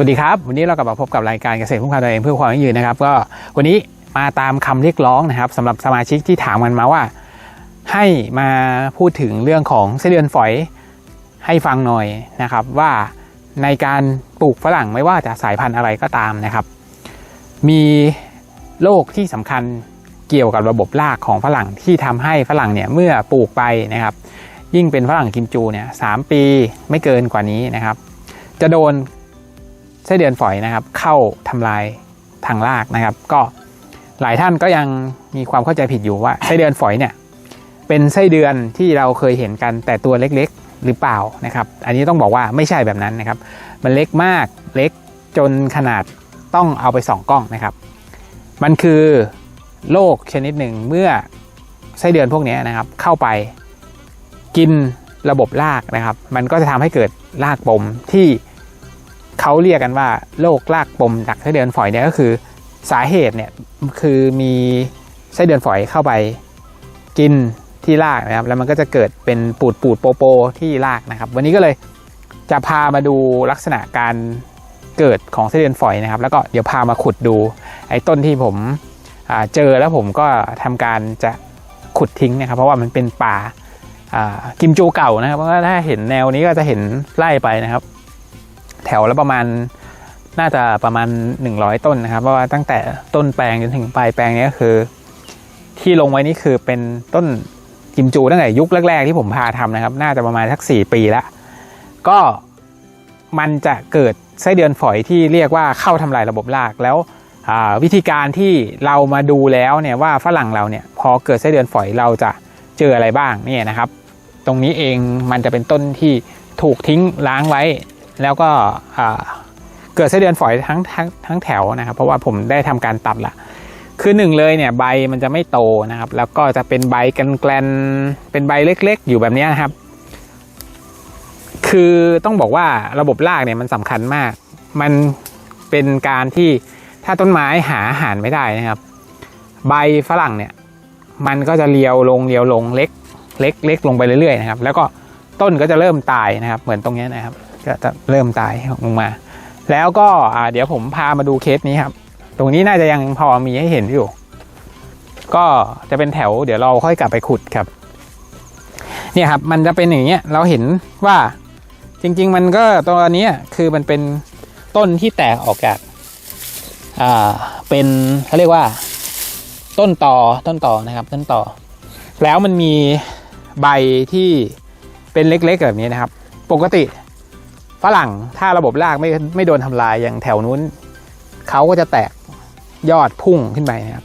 สวัสดีครับ วันนี้เรากลับมาพบกับรายการเกษตรพุ่งพาตัวเองเพื่อความยั่งยืนนะครับ ก็วันนี้มาตามคำเรียกร้องนะครับสำหรับสมาชิกที่ถามกันมาว่า ให้มาพูดถึงเรื่องของไส้เดือนฝอยให้ฟังหน่อยนะครับ ว่าในการปลูกฝรั่งไม่ว่าจะสายพันธุ์อะไรก็ตามนะครับ มีโรคที่สำคัญเกี่ยวกับระบบรากของฝรั่งที่ทำให้ฝรั่งเนี่ยเมื่อปลูกไปนะครับ ยิ่งเป็นฝรั่งกิมจูเนี่ยสามปีไม่เกินกว่านี้นะครับ จะโดน ไส้เดือนฝอยนะครับ เข้าทำลายทางรากนะครับ ก็หลายท่านก็ยังมีความเข้าใจผิดอยู่ว่าไส้เดือนฝอยเนี่ยเป็นไส้เดือนที่เราเคยเห็นกันแต่ตัวเล็กๆ หรือเปล่านะครับ อันนี้ต้องบอกว่าไม่ใช่แบบนั้นนะครับ มันเล็กมากเล็กจนขนาดต้องเอาไปส่องกล้องนะครับ มันคือโรคชนิดหนึ่งเมื่อไส้เดือนพวกนี้นะครับ เข้าไปกินระบบรากนะครับ มันก็จะทำให้เกิดรากปมที่ เขาเรียกกันว่าโรครากปมจากไส้เดือนฝอยเนี่ยก็คือสาเหตุเนี่ยคือมีไส้เดือนฝอยเข้าไปกินที่รากนะครับแล้วมันก็จะเกิดเป็นปูดปูดโปโปที่รากนะครับ วันนี้ก็เลยจะพามาดูลักษณะการเกิดของไส้เดือนฝอยนะครับ แล้วก็เดี๋ยวพามาขุดดูไอ้ต้นที่ผมเจอแล้วผมก็ทำการจะขุดทิ้งนะครับ เพราะว่ามันเป็นป่ากิมจูเก่านะครับเพราะว่าถ้าเห็นแนวนี้ก็จะเห็นไล่ไปนะครับ ถวละประมาณน่าจะประมาณ 100 ต้นนะครับเพราะว่าตั้งแต่ต้นแปลงจนถึงปลายแปลงนี้ก็คือ ที่ลงไว้นี่คือเป็นต้นกิมจูตั้งแต่ยุคแรกๆที่ผมพาทำนะครับ น่าจะประมาณสัก 4 ปีละก็มันจะเกิดไส้เดือนฝอยที่เรียกว่าเข้าทำลายระบบรากแล้ววิธีการที่เรามาดูแล้วเนี่ยว่าฝรั่งเราเนี่ยพอเกิดไส้เดือนฝอยเราจะเจออะไรบ้างนี่นะครับ ตรงนี้เองมันจะเป็นต้นที่ถูกทิ้งล้างไว้ แล้วก็เกิดไส้เดือนฝอยทั้งทั้งทั้งแถวนะครับ เพราะว่าผมได้ทำการตัดละคือหนึ่งเลยเนี่ยใบมันจะไม่โตนะครับ แล้วก็จะเป็นใบกันแกลนเป็นใบเล็กๆ อยู่แบบนี้นะครับ คือต้องบอกว่าระบบรากเนี่ยมันสำคัญมาก มันเป็นการที่ถ้าต้นไม้หาอาหารไม่ได้นะครับ ใบฝรั่งเนี่ยมันก็จะเลียวลงเลียวลงเล็กเล็กเล็กลงไปเรื่อยๆนะครับ แล้วก็ต้นก็จะเริ่มตายนะครับ เหมือนตรงนี้นะครับ ก็จะเริ่มตายลงมา แล้วก็เดี๋ยวผมพามาดูเคสนี้ครับ ตรงนี้น่าจะยังพอมีให้เห็นอยู่ ก็จะเป็นแถว เดี๋ยวเราค่อยกลับไปขุดครับ เนี่ยครับ มันจะเป็นอย่างเงี้ยเราเห็นว่าจริง ๆ มันก็ตัวนี้คือมันเป็นต้นที่แตกออกจากอ่าเป็นเขาเรียกว่า ต้นต่อต้นต่อนะครับ ต้นต่อแล้วมันมีใบที่เป็นเล็กๆแบบนี้นะครับ ปกติ ฝรั่งถ้าระบบรากไม่ไม่โดนทำลายอย่างแถวนู้นเขาก็จะแตกยอดพุ่งขึ้นไปนะครับ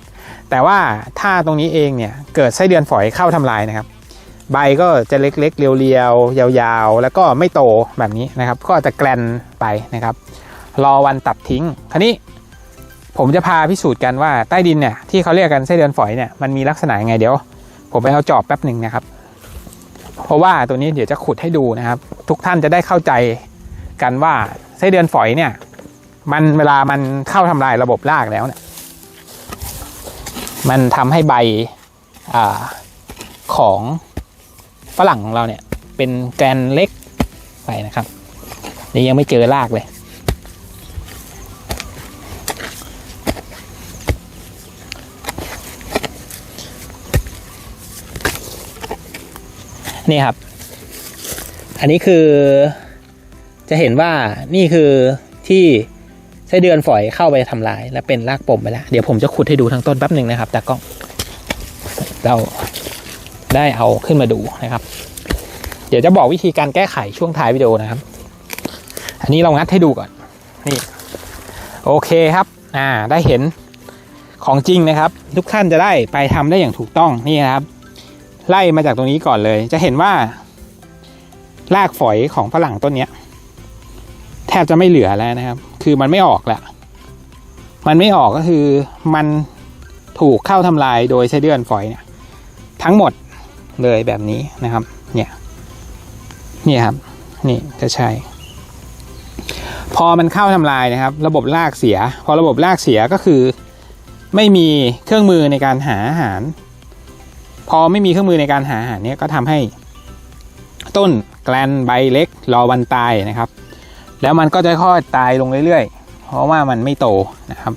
แต่ว่าถ้าตรงนี้เองเนี่ยเกิดไส้เดือนฝอยเข้าทำลายนะครับ ใบก็จะเล็กๆ เรียวๆ ยาวๆ แล้วก็ไม่โตแบบนี้นะครับ ก็จะแกลนไปนะครับ รอวันตัดทิ้งครานี้ผมจะพาพิสูจน์กันว่าใต้ดินเนี่ยที่เขาเรียกกันไส้เดือนฝอยเนี่ยมันมีลักษณะยังไงเดี๋ยว ผมไปเอาจอบแป๊บหนึ่งนะครับ เพราะว่าตัวนี้เดี๋ยวจะขุดให้ดูนะครับ ทุกท่านจะได้เข้าใจ กันว่าไส้เดือนฝอยเนี่ย มันเวลามันเข้าทำลายระบบรากแล้วเนี่ย มันทำให้ใบอของฝรั่งของเราเนี่ย เป็นแกนเล็กไปนะครับนี่ยังไม่เจอรากเลยนี่ครับ อันนี้คือ จะเห็นว่านี่คือที่ไส้เดือนฝอยเข้าไปทำลาย และเป็นรากปมไปแล้ว เดี๋ยวผมจะขุดให้ดูทั้งต้นแป๊บหนึ่งนะครับตากล้อง เราได้เอาขึ้นมาดูนะครับ เดี๋ยวจะบอกวิธีการแก้ไขช่วงท้ายวิดีโอนะครับ อันนี้เรางัดให้ดูก่อน นี่ โอเคครับ อ่า ได้เห็นของจริงนะครับ ทุกท่านจะได้ไปทำได้อย่างถูกต้องนี่นะครับ ไล่มาจากตรงนี้ก่อนเลย จะเห็นว่ารากฝอยของฝรั่งต้นเนี้ย บจะไม่เหลือแล้วนะครับ คือมันไม่ออกละมันไม่ออกก็คือมันถูกเข้าทำลายโดยไส้เดือนฝอยเนี่ย ทั้งหมดเลยแบบนี้นะครับ เนี่ยนี่ครับ นี่จะใช่ พอมันเข้าทำลายนะครับ ระบบรากเสีย พอระบบรากเสียก็คือ ไม่มีเครื่องมือในการหาอาหาร พอไม่มีเครื่องมือในการหาอาหารเนี่ยก็ทำให้ ต้นแกลนใบเล็กรอวันตายนะครับ แล้วมันก็จะค่อยตายลงเรื่อยๆ เพราะว่ามันไม่โตนะครับ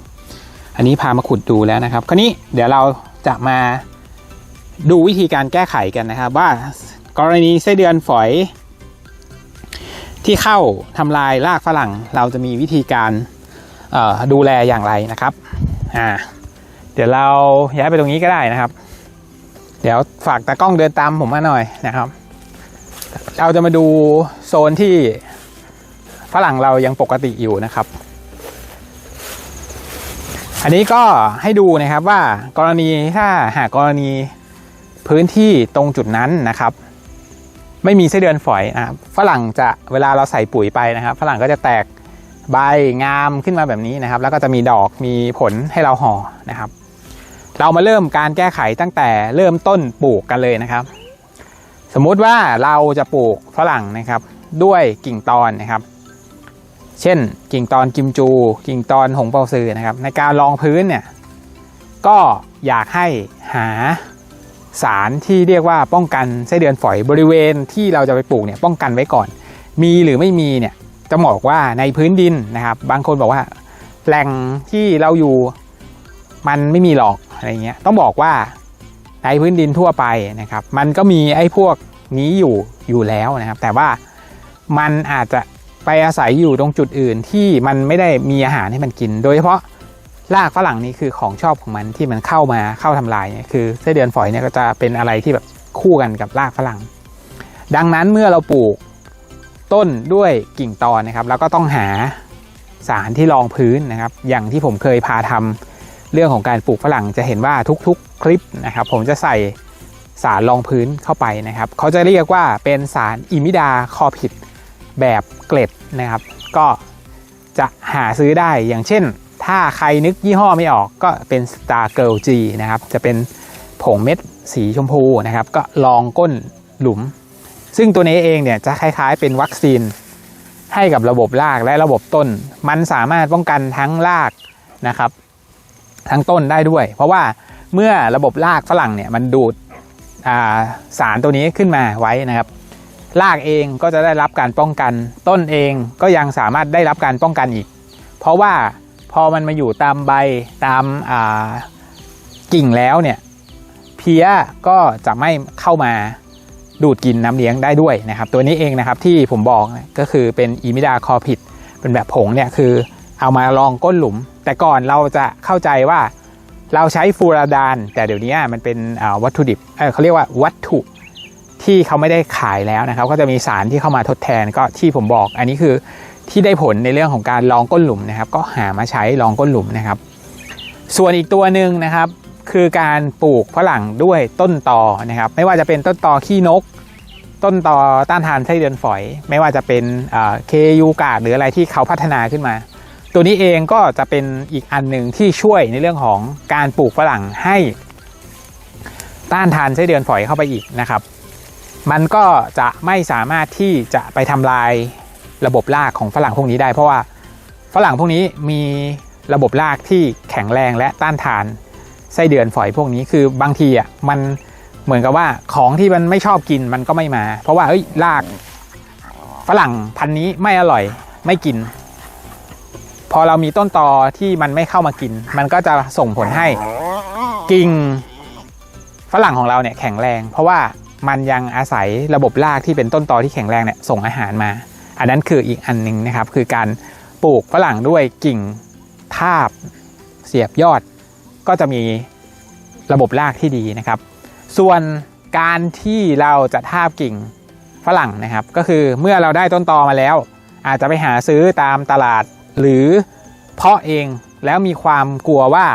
อันนี้พามาขุดดูแล้วนะครับ คราวนี้เดี๋ยวเราจะมาดูวิธีการแก้ไขกันนะครับ ว่ากรณีไส้เดือนฝอย ที่เข้าทำลายรากฝรั่ง เราจะมีวิธีการดูแลอย่างไรนะครับอ่าเดี๋ยวเราย้ายไปตรงนี้ก็ได้นะครับ เดี๋ยวฝากตากล้องเดินตามผมมาหน่อยนะครับ เราจะมาดูโซนที่ ฝรั่งเรายังปกติอยู่นะครับ อันนี้ก็ให้ดูนะครับว่ากรณีถ้าหากกรณีพื้นที่ตรงจุดนั้นนะครับ ไม่มีไส้เดือนฝอยนะครับฝรั่งจะเวลาเราใส่ปุ๋ยไปนะครับ ฝรั่งก็จะแตกใบงามขึ้นมาแบบนี้นะครับ แล้วก็จะมีดอกมีผลให้เราห่อนะครับ เรามาเริ่มการแก้ไขตั้งแต่เริ่มต้นปลูกกันเลยนะครับ สมมุติว่าเราจะปลูกฝรั่งนะครับ ด้วยกิ่งตอนนะครับ เช่นกิ่งตอนกิมจู กิ่งตอนหงเปาซือนะครับ ในการรองพื้นเนี่ยก็อยากให้หาสารที่เรียกว่าป้องกันไส้เดือนฝอยบริเวณที่เราจะไปปลูกเนี่ยป้องกันไว้ก่อน มีหรือไม่มีเนี่ยจะบอกว่าในพื้นดินนะครับ บางคนบอกว่าแหล่งที่เราอยู่มันไม่มีหรอกอะไรเงี้ยต้องบอกว่าในพื้นดินทั่วไปนะครับ มันก็มีไอ้พวกนี้อยู่อยู่แล้วนะครับ แต่ว่ามันอาจจะ ไปอาศัยอยู่ตรงจุดอื่นที่มันไม่ได้มีอาหารให้มันกิน โดยเฉพาะรากฝรั่งนี่คือของชอบของมันที่มันเข้ามาเข้าทำลายเนี่ยคือไส้เดือนฝอยเนี่ยก็จะเป็นอะไรที่แบบคู่กันกับรากฝรั่ง ดังนั้นเมื่อเราปลูกต้นด้วยกิ่งตอนนะครับ แล้วก็ต้องหาสารที่รองพื้นนะครับ อย่างที่ผมเคยพาทำเรื่องของการปลูกฝรั่งจะเห็นว่าทุกๆคลิปนะครับ ผมจะใส่สารรองพื้นเข้าไปนะครับ เขาจะเรียกว่าเป็นสารอิมิดาคอพิด แบบเกล็ดนะครับ ก็จะหาซื้อได้อย่างเช่น ถ้าใครนึกยี่ห้อไม่ออกก็เป็น Star Girl G นะครับ จะเป็นผงเม็ดสีชมพูนะครับ ก็ลองก้นหลุม ซึ่งตัวนี้เองเนี่ยจะคล้ายๆเป็นวัคซีนให้กับระบบรากและระบบต้น มันสามารถป้องกันทั้งรากนะครับ ทั้งต้นได้ด้วย เพราะว่าเมื่อระบบรากฝรั่งเนี่ยมันดูดาสารตัวนี้ขึ้นมาไว้นะครับ รากเองก็จะได้รับการป้องกัน ต้นเองก็ยังสามารถได้รับการป้องกันอีก เพราะว่าพอมันมาอยู่ตามใบตามกิ่งแล้วเนี่ยเพี้ยก็จะไม่เข้ามาดูดกินน้ำเลี้ยงได้ด้วยนะครับ ตัวนี้เองนะครับที่ผมบอกก็คือเป็นอีมิดาคอพิด เป็นแบบผงเนี่ยคือเอามาลองก้นหลุม แต่ก่อนเราจะเข้าใจว่าเราใช้ฟูราดาน แต่เดี๋ยวนี้มันเป็นวัตถุดิบเเขาเรียกว่าวัตถุ ที่เขาไม่ได้ขายแล้วนะครับ ก็จะมีสารที่เข้ามาทดแทนก็ที่ผมบอก อันนี้คือที่ได้ผลในเรื่องของการลองก้นหลุมนะครับ ก็หามาใช้ลองก้นหลุมนะครับ ส่วนอีกตัวหนึ่งนะครับ คือการปลูกฝรั่งด้วยต้นตอนะครับ ไม่ว่าจะเป็นต้นตอขี้นก ต้นตอต้านทานไส้เดือนฝอย ไม่ว่าจะเป็นเคยูกาดหรืออะไรที่เขาพัฒนาขึ้นมา ตัวนี้เองก็จะเป็นอีกอันหนึ่งที่ช่วยในเรื่องของการปลูกฝรั่งให้ ต้านทานไส้เดือนฝอยเข้าไปอีกนะครับ มันก็จะไม่สามารถที่จะไปทำลายระบบรากของฝรั่งพวกนี้ได้ เพราะว่าฝรั่งพวกนี้มีระบบรากที่แข็งแรงและต้านทานไส้เดือนฝอยพวกนี้คือบางทีอะมันเหมือนกับว่าของที่มันไม่ชอบกินมันก็ไม่มา เพราะว่าเอ้ยรากฝรั่งพันนี้ไม่อร่อยไม่กิน พอเรามีต้นตอที่มันไม่เข้ามากิน มันก็จะส่งผลให้กิ่งฝรั่งของเราเนี่ยแข็งแรง เพราะว่า มันยังอาศัยระบบรากที่เป็นต้นตอที่แข็งแรงเนี่ยส่งอาหารมา อันนั้นคืออีกอันหนึ่งนะครับ คือการปลูกฝรั่งด้วยกิ่งทาบเสียบยอด ก็จะมีระบบรากที่ดีนะครับ ส่วนการที่เราจะทาบกิ่งฝรั่งนะครับ ก็คือเมื่อเราได้ต้นตอมาแล้ว อาจจะไปหาซื้อตามตลาดหรือเพาะเองแล้วมีความกลัวว่า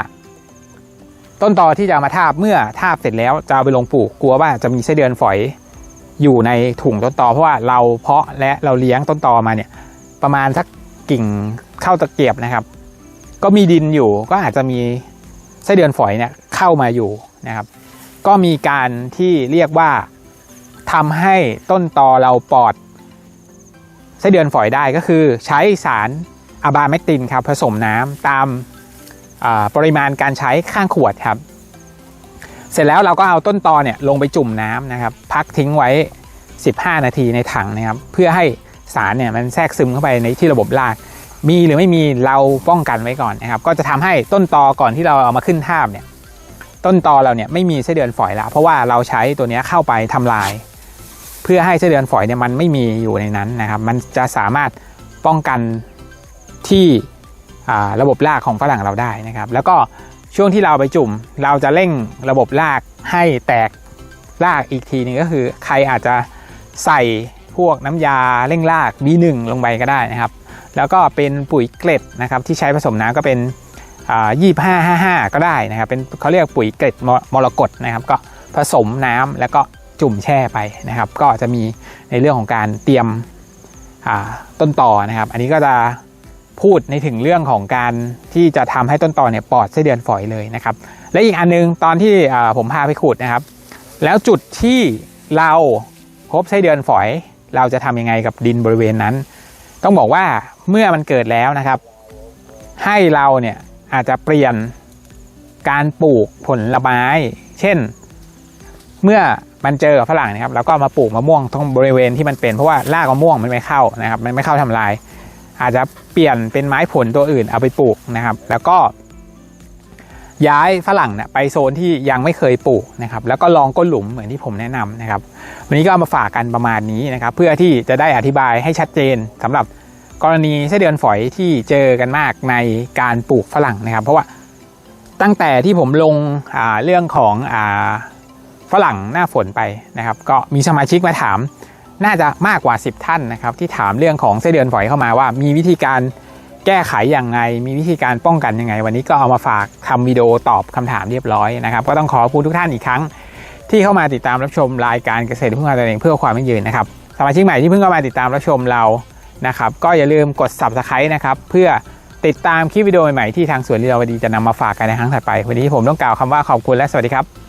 ต้นตอที่จะเอามาทาบเมื่อทาบเสร็จแล้วจะเอาไปลงปลูกกลัวว่าจะมีไส้เดือนฝอยอยู่ในถุงต้นตอเพราะว่าเราเพาะและเราเลี้ยงต้นตอมาเนี่ยประมาณสักกิ่งเข้าตะเกียบนะครับ ก็มีดินอยู่ก็อาจจะมีไส้เดือนฝอยเนี่ยเข้ามาอยู่นะครับ ก็มีการที่เรียกว่าทำให้ต้นตอเราปลอดไส้เดือนฝอยได้ก็คือใช้สารอะบาเมกตินครับผสมน้ำตาม ปริมาณการใช้ข้างขวดครับ เสร็จแล้วเราก็เอาต้นตอเนี่ยลงไปจุ่มน้ำนะครับ พักทิ้งไว้ 15 นาทีในถังนะครับ เพื่อให้สารเนี่ยมันแทรกซึมเข้าไปในที่ระบบราก มีหรือไม่มีเราป้องกันไว้ก่อนนะครับ ก็จะทำให้ต้นตอก่อนที่เราเอามาขึ้นทาบเนี่ยต้นตอเราเนี่ยไม่มีไส้เดือนฝอยแล้วเพราะว่าเราใช้ตัวนี้เข้าไปทำลาย เพื่อให้ไส้เดือนฝอยเนี่ยมันไม่มีอยู่ในนั้นนะครับ มันจะสามารถป้องกันที่ ระบบรากของฝรั่งเราได้นะครับ แล้วก็ช่วงที่เราไปจุ่ม เราจะเร่งระบบรากให้แตกรากอีกทีนึงก็คือ ใครอาจจะใส่พวกน้ำยาเร่งราก B1 ลงไปก็ได้นะครับ แล้วก็เป็นปุ๋ยเกล็ดนะครับที่ใช้ผสมน้ำก็เป็นยี่ห้าห้าห้าก็ได้นะครับ เป็นเขาเรียกปุ๋ยเกล็ดมมรกตนะครับ ก็ผสมน้ำแล้วก็จุ่มแช่ไปนะครับ ก็จะมีในเรื่องของการเตรียมต้นต่อนะครับ อันนี้ก็จะ พูดในถึงเรื่องของการที่จะทำให้ต้นตอเนี่ยปลอดไส้เดือนฝอยเลยนะครับ และอีกอันนึงตอนที่ผมพาไปขุดนะครับ แล้วจุดที่เราพบไส้เดือนฝอย เราจะทำยังไงกับดินบริเวณนั้น ต้องบอกว่าเมื่อมันเกิดแล้วนะครับ ให้เราเนี่ยอาจจะเปลี่ยนการปลูกผลไม้ เช่น เมื่อมันเจอกับฝรั่งนะครับเราก็มาปลูกมะม่วงตรงบริเวณที่มันเป็นเพราะว่ารากมะม่วงมันไม่เข้านะครับ มันไม่เข้าทำลาย อาจจะเปลี่ยนเป็นไม้ผลตัวอื่นเอาไปปลูกนะครับ แล้วก็ย้ายฝรั่งเนี่ยไปโซนที่ยังไม่เคยปลูกนะครับ แล้วก็ลองก้นหลุมเหมือนที่ผมแนะนำนะครับ วันนี้ก็เอามาฝากกันประมาณนี้นะครับ เพื่อที่จะได้อธิบายให้ชัดเจนสำหรับกรณีไส้เดือนฝอยที่เจอกันมากในการปลูกฝรั่งนะครับ เพราะว่าตั้งแต่ที่ผมลงเรื่องของฝรั่งหน้าฝนไปนะครับ ก็มีสมาชิกมาถาม น่าจะมากกว่า 10 ท่านนะครับที่ถามเรื่องของไส้เดือนฝอยเข้ามาว่า มีวิธีการแก้ไขอย่างไง มีวิธีการป้องกันยังไง วันนี้ก็เอามาฝากทำวิดีโอตอบคำถามเรียบร้อยนะครับก็ต้องขอขอบคุณทุกท่านอีกครั้ง ที่เข้ามาติดตามรับชมรายการเกษตรพึ่งพาตัวเองเพื่อความยั่งยืนนะครับสมาชิกใหม่ที่เพิ่งเข้ามาติดตามรับชมเรานะครับก็อย่าลืมกด subscribe นะครับเพื่อติดตามคลิปวิดีโอใหม่ๆที่ทางสวนลีลาวดีจะนำมาฝากกันในครั้งถัดไป วันนี้ผมต้องกล่าวคำว่าขอบคุณและสวัสดีครับ